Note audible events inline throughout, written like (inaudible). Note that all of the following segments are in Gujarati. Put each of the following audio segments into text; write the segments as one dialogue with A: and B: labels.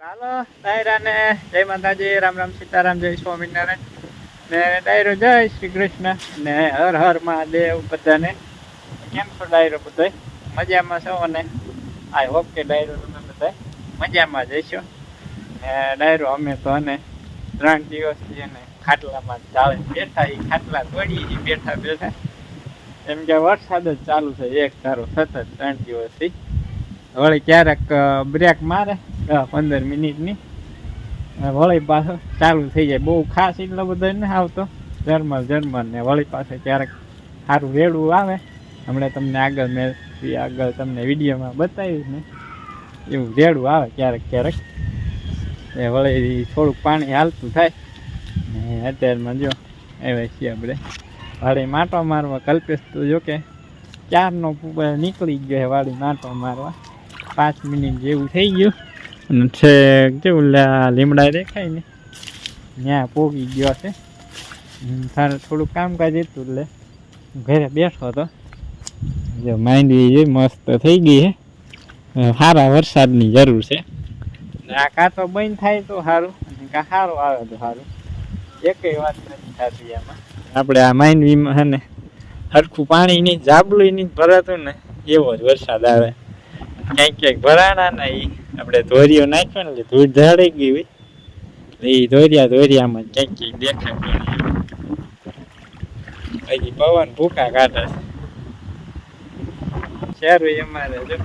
A: ચાલો, ડાયરાને જય માતાજી, રામ રામ સીતારામ, જય સ્વામિનારાયણ. ને ડાયરો જય શ્રી કૃષ્ણ. ને હર હર મહાદેવ બધાને. કેમ છો ડાયરો બધાય? મજામાં છો અને? આઈ હોપ કે ડાયરો તમે બધા મજામાં જઈશો ને ડાયરો અમે તો અને ત્રણ દિવસથી એને ખાટલામાં ચાલે બેઠા એ ખાટલા તોડીએ બેઠા બેઠા. એમ કે વરસાદ જ ચાલુ છે, એક ધારો સતત ત્રણ દિવસથી. વળી ક્યારેક બ્રેક મારે. દસ પંદર મિનિટની વળી પાછો ચાલુ થઈ જાય. બહુ ખાસ એટલો બધો ને આવતો. જર્મલ જર્મલ ને વળી પાસે ક્યારેક સારું રેડવું આવે. હમણાં તમને આગળ મેં આગળ તમને વિડીયોમાં બતાવ્યું ને. એવું રેડવું આવે ક્યારેક ક્યારેક. એ વળી થોડુંક પાણી હાલતું થાય. ને અત્યારમાં જો એવા છીએ આપણે. વાળી માટો મારવા કલ્પેશ તો જો કે પૂ- નીકળી ગયો છે વાળી માટો મારવા. પાંચ મિનિટ જેવું થઈ ગયું. અને છે કેવું લીમડા દેખાય ને? ત્યાં પોગી ગયો છે. તારે થોડું કામકાજ હતું એટલે ઘરે બેઠો હતો. જો માંડવી જે મસ્ત થઈ ગઈ છે સારા વરસાદની જરૂર છે. આ કાં તો બંધ થાય તો સારું અને કાં સારું આવે તો સારું એકેય વાત નથી થતી આમાં. આપણે આ માંડવીમાં છે ને સરખું પાણી નહીં જાબલું નહીં ભરાતું ને, એવો જ વરસાદ આવે. ક્યાંક ક્યાંક ભરાણા ને ઈ. આપણે ધોરીઓ નાખ્યો ને એટલે ધૂળ ઝાડી ગઈ હોય. એટલે એ ધોરિયા ધોરિયામાં ક્યાંક ક્યાંક દેખાય હજી પવન ભૂકા કાઢે છે. શેરું અમારે જો.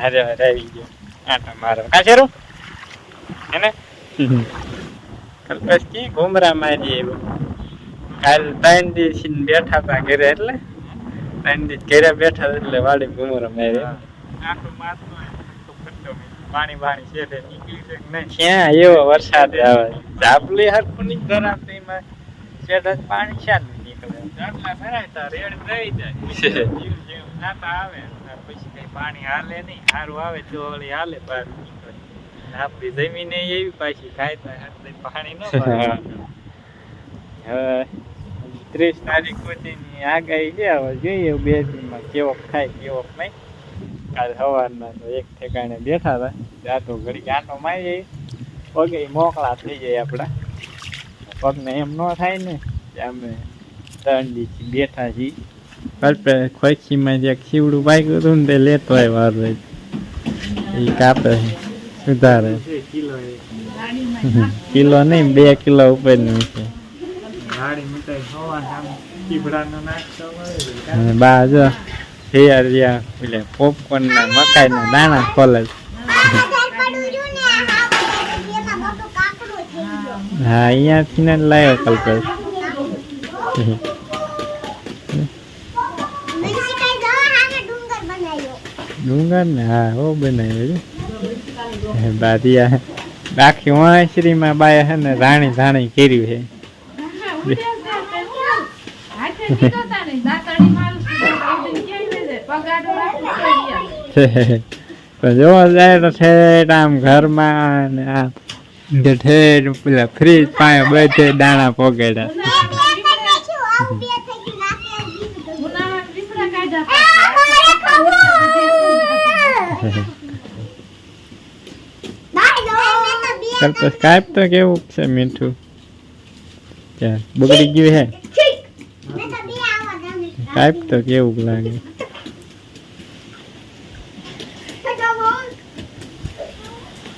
A: હારે હારે આવી ગયો. આટા મારો. કા શેરું? એને? કલ્પેશ કી ઘુમરા મારી એવું કાલ ત્રણ દિવસ બેઠા હતા ઘરે એટલે. ત્રણ દિવસ ઘરે બેઠા એટલે વાડી ઘુમરા માર્યો. પાણી પાણી છે તે નીકળી છે નહીં. ક્યાં એવો વરસાદ આવે? ઝાપલી હરખું નહીં ભરાતું એમાં શેઠ પાણી ક્યાં નીકળે. ઝાપલા ભરાય તો રેડ રહી જાય. (laughs) જીવ જીવ નાતા આવે. પછી કઈ પાણી હાલે નહીં. સારું આવે તો વળી હાલે બહાર નીકળે. આપણી જમીન એવી પાછી ખાય એટલે પાણી ન (laughs) ભરાય. હવે ત્રીસ તારીખ સુધીની આગાહી છે. હવે જોઈએ બે દિનમાં કેવો થાય કેવો નહીં. કાલ સવારના તો એક ઠેકાણે બેઠા હતા. જાતો ઘડી આંટો મારી જઈએ પગે મોકળા થઈ જાય આપણા. પગને એમ ન થાય ને કે અમે ત્રણ દિવસ બેઠા છીએ. કલ્પે ખોખીમાં જે ખીવડું પાક્યું હતું ને તે લેતો આવ્યો વાર એ કાપે સુધારે. કિલો નહીં બે કિલો ઉપરનું છે. બાજુ બા જો તૈયાર રહ્યા. એટલે પોપકોર્નના મકાઈના દાણા ખોલે હા, અહીંયાથી ને લાવ્યો કલ્પેશ ડુંગર ને? હા, હો બનાવ્યો છે. બાદિયા આખી વાંસરીમાં બાય છે ને રાણી ધાણી કર્યું છે. જોવા જાય તો ઠેઠ આમ ઘરમાં ને આમ જે ઠેઠ પેલા ફ્રીજ પાસે બધે દાણા પોગેડા કલ્પેશ તો કેવું છે મીઠું બગડી ગયું હે કાપ તો કેવું લાગે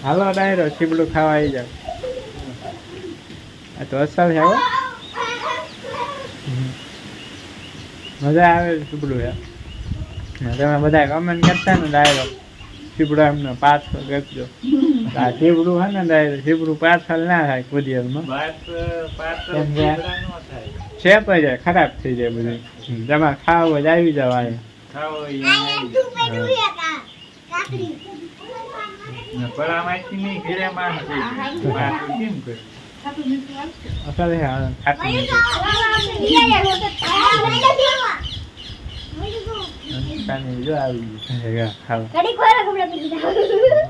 A: હાલો ડાયરો છીબડું ખાવા આવી જાવ આ તો અસલ છે હો. મજા આવે છે છીબડું તમે બધા કમેન્ટ કરતા ને ડાયરો છીબડું એમને પાછળ કરજો આ છીબડું હે ને ડાયરો છીબડું પાછળ ના થાય કુરિયરમાં શેપ છે ખરાબ થઈ જાય બધું. તમારે ખાવ જ આવી જવાય. છે જો છે, ખાવા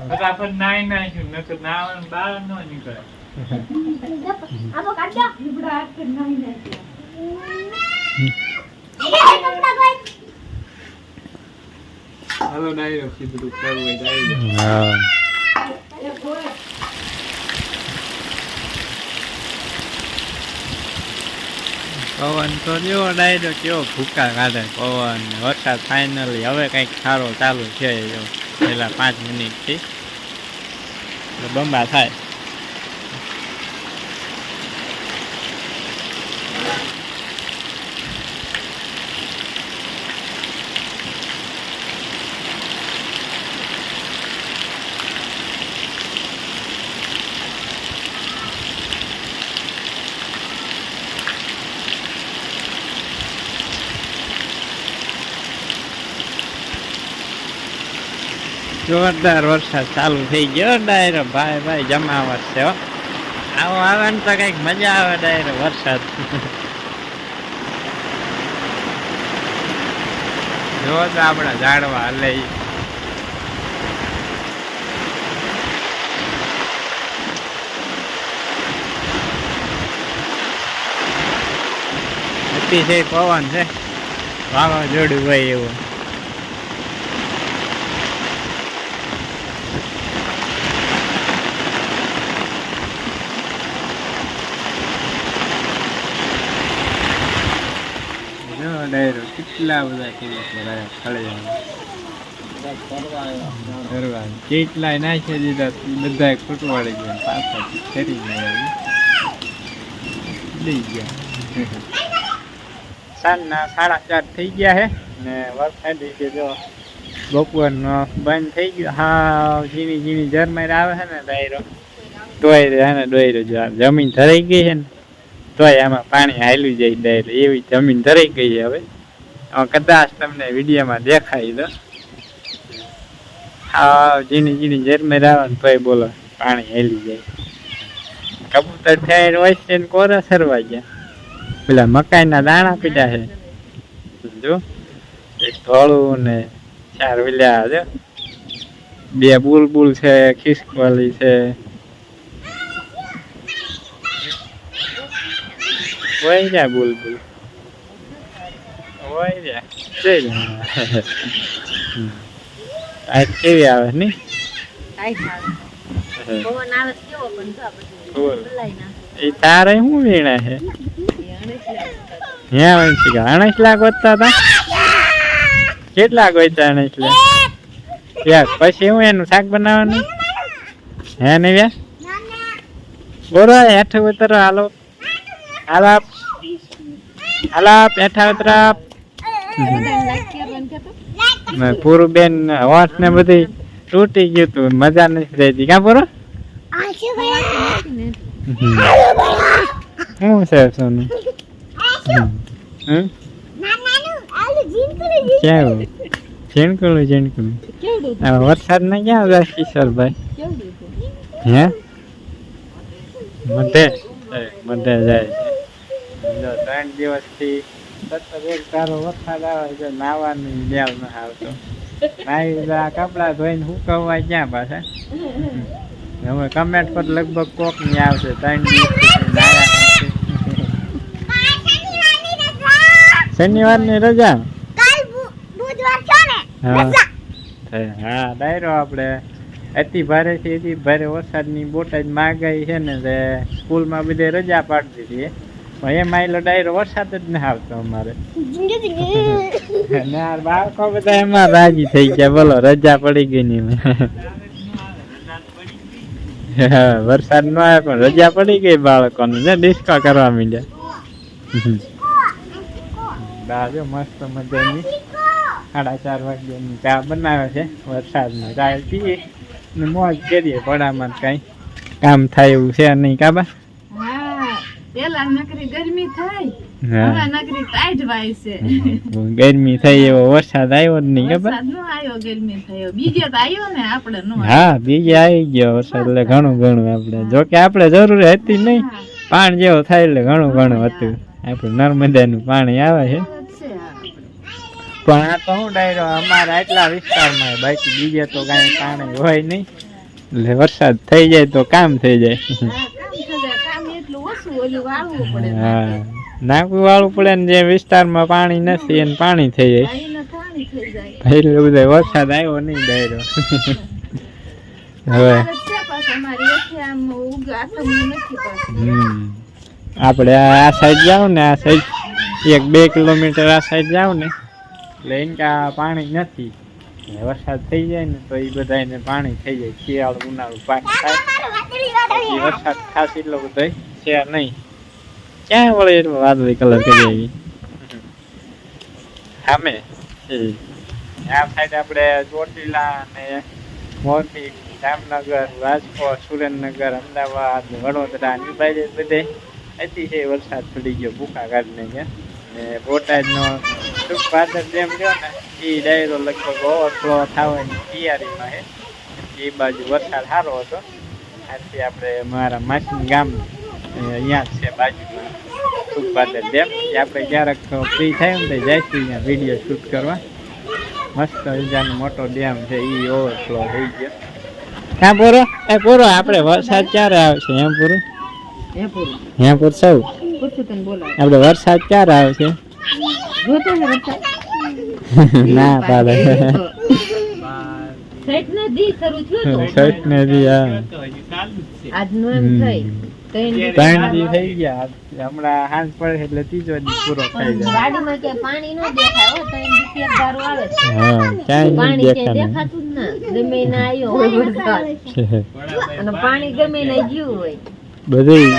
B: ફટાફટ નાઈ નાખ્યું નકર નાવાનું બહાર
A: પવન તો જેવો ડાયરો કેવો ભૂકા કાઢે પવન. વરસાદ ફાઇનલી હવે કંઈક સારો ચાલુ છે જો પહેલાં પાંચ મિનિટથી બંબા થાય. જોરદાર વરસાદ ચાલુ થઈ ગયો ડાયરો. ભાઈ ભાઈ જમાવટ છે આવો આવે ને તો કંઈક મજા આવે ડાયરો વરસાદ. જો તો આપણા ઝાડવા હલે ઈ. અતિશય પવન છે. વાવાઝોડું હોય એવું જો ડાયરો કેટલા બધા ખેડૂત ભરાયા ફળિયા કરવા કેટલાય નાખી દીધા બધા ખૂટવાડી ગયા. પાછા સાંજના સાડા ચાર થઈ ગયા હે. ને વરસાદ છે જો બપોરનો બંધ થઈ ગયો. હા ઝીણી ઝીણી ઝરમર આવે છે ને ડાયરો. તોય હે ને ડોયરો જમીન ધરાઈ ગઈ છે ને. તોય આમાં પાણી હાલ્યું જાય એટલે એવી જમીન ધરાઈ ગઈ હવે. કદાચ તમને વિડીયોમાં દેખાય તો. હા જીણી જીણી ઝરમર આવે તોય બોલો, પાણી હાલી જાય. કબૂતર થઈને હોય છે ને કોરા સરવા ગયા. પેલા મકાઈના દાણા પીડા છે. જો, એક ધોળું ને ચાર વિલ્યા જો બે બુલબુલ છે ખિસકવાલી છે હોય રહ્યા બુલબુલ હોય રહ્યા જઈ રહ્યા આજ કેવી આવે ની
C: કાંઈ આવે. પવન આવે બોલ કેવો પણ જો આ
A: કેવી.
C: બદલાઈ નાખે.
A: એ તારે શું વીણા છે. હે વંશી કે અણસ લાખ વધતા હતા કેટલા ગોઈતા અણસ લાખ પછી હું એનું શાક બનાવવાનું હે ને વ્યા બોલો હેઠ ઉતરો હાલો હાલો આપ હાલો આપ ઉતરા
C: બંધ
A: પૂરું બેન હોટ ને બધી તૂટી ગયું તું મજા નથી રહેતી કા પૂરો. શું છે સોનું? કેવું? ઝીણકુલું ઝીણકુલું. વરસાદ ને ક્યાં જાય કિશોરભાઈ? હે? મધે મધે જાય. જો ત્રણ દિવસથી સતત એક તારો વરસાદ ન આવતો. આ કપડા ધોઈને સુકવવા ક્યાં પાછા? હવે કમેન્ટ પર લગભગ કોકની આવશે શનિવારની રજા? હા. હા ડાયરો આપણે. અતિ ભારે થી અતિ ભારે વરસાદની બોટાદ માગાઈ છે ને તે સ્કૂલમાં બધે રજા પાડી દીધી પણ એમાં એલો ડાયરો વરસાદ જ ન આવતો અમારે. આ બાળકો બધા એમાં રાજી થઈ ગયા. બોલો, રજા પડી ગઈ ની વરસાદ ન આવે પણ રજા પડી ગઈ બાળકોને. ને ડિસ્કો કરવા માંડ્યા. દાજો મસ્ત મજાની. સાડા ચાર વાગ્યાની ચા બનાવે છે વરસાદમાં. ચા પીએ. ને મોજ કરીએ પડામાં કઈ. કામ થાય એવું છે નહીં કાબા
C: પેલા નકરી ગરમી થાય હવે નકરી ટાઈટ વાય છે.
A: ગરમી થઈ એવો વરસાદ આવ્યો જ નહીં ખબર?
C: વરસાદ નો આવ્યો ગરમી થયો બીજે તો આવ્યો ને આપણે નો
A: હા બીજે આવી ગયો વરસાદ એટલે ઘણું ઘણું આપણે. જો કે આપણે જરૂર હતી નહીં. પાણી જેવો થાય એટલે ઘણું ઘણું હતું. આપણું નર્મદાનું પાણી આવે છે. પણ આ તો હું ડાયરો અમારા એટલા વિસ્તારમાં બાકી બીજે તો કાંઈ પાણી હોય નહીં. એટલે વરસાદ થઈ જાય તો કામ થઈ જાય. નાખવું વાળું પડે ને જે વિસ્તારમાં પાણી નથી એને પાણી થઈ જાય. એટલે બધા વરસાદ આવ્યો નહીં ડાયરો. હવે. આપણે આ સાઈડ જાવ ને આ સાઈડ એક બે કિલોમીટર આ સાઈડ જાવ ને એટલે એને કે આ પાણી નથી. વરસાદ થઈ જાય ને તો એ બધાને પાણી થઈ જાય. શિયાળું ઉનાળું પાક થાય. વરસાદ ખાસ એટલો બધો. છે નહીં. ક્યાં વળે એટલો વાદળી કલર કરી આવી? સામે. આ સાઈડ આપણે ચોટીલા અને મોરબી જામનગર રાજકોટ સુરેન્દ્રનગર અમદાવાદ વડોદરા ની બાજુ બધે અતિશય વરસાદ પડી ગયો ભૂખા કાઢને ગયા ને બોટાદનો ટૂંક પાદર ડેમ રહ્યો ને એ ડાયરો લગભગ ઓવરફ્લો થવાની તૈયારીમાં છે. એ બાજુ વરસાદ સારો હતો. આથી આપણે મારા માસી ગામ અહીંયા છે બાજુમાં. ઉત્પાદન ડેમ. આપણે ક્યારેક ફ્રી થાય ને તો જઈશું અહીંયા વીડિયો શૂટ કરવા. મસ્ત મજાનો મોટો ડેમ છે એ ઓવરફ્લો થઈ ગયો. હા પૂરો? એ પૂરો આપણે વરસાદ ક્યારે આવશે? એમ પૂરું?
C: હે પૂરું.
A: હે પૂર સૌ?
C: પૂછું તને બોલાવ.
A: આપણે વરસાદ ક્યારે આવશે? (laughs)
C: ના
A: પાડે.
C: છઠ દી શરૂ થયો તો.
A: છઠ ને દી હા.
B: તો હજી ચાલુ જ છે
C: આજનું એમ થઈ ત્રણ દી
A: થઈ ગયા. હમણાં હાંજ પડે એટલે ત્રીજો દી પૂરો થઈ જાય
C: પાણી ન દેખાય હો ત્રણ દી એક દારૂ આવે છે.
A: હા ક્યાંય
C: પાણી
A: નહીં
C: ક્યાંય દેખાતું. જ ના. ગમે ના આવ્યો હોય વરસાદ. (laughs) અને પાણી ગમે ના ગયું હોય.
A: બધી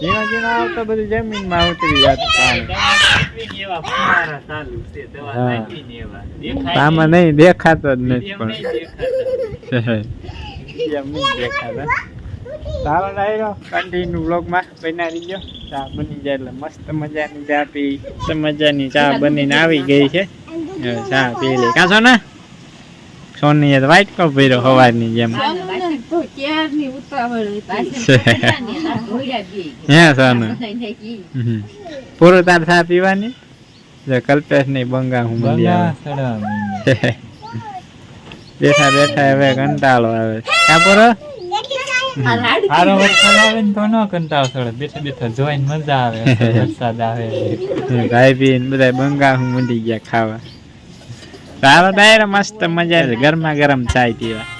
A: ઝીણો ઝીણો આવતો બધી જમીનમાં ઉતરી જતું આમાં
B: નહીં.
A: દેખાતો જ નથી પણ.
B: દેખાતા.
A: સારો ડાયરો કન્ટિન્યુ બ્લોગમાં બના રહીજો ચા બની જાય એટલે મસ્ત મજાની ચા પી મસ્ત મજાની ચા બનીને આવી ગઈ છે. ચા પી લે. કાં સોના સોની તો વાઈટ કપ ભર્યો સવારની જેમ. (laughs) હે. સાનો પૂરો તાર થા પીવાની? જો કલ્પેશની બંગા હું (laughs) બેઠા બેઠા હવે કંટાળો આવે. કા પૂરો?
B: વરસાદ આવે ને તો ન કંટાળો ચડે. બેઠા બેઠા જોઈને મજા આવે. (laughs) વરસાદ આવે.
A: ભાઈ બી બધા બંગા હું મંડી ગયા ખાવા. સારો ડાયરો મસ્ત મજા આવે ગરમા ગરમ ચાય પીવા.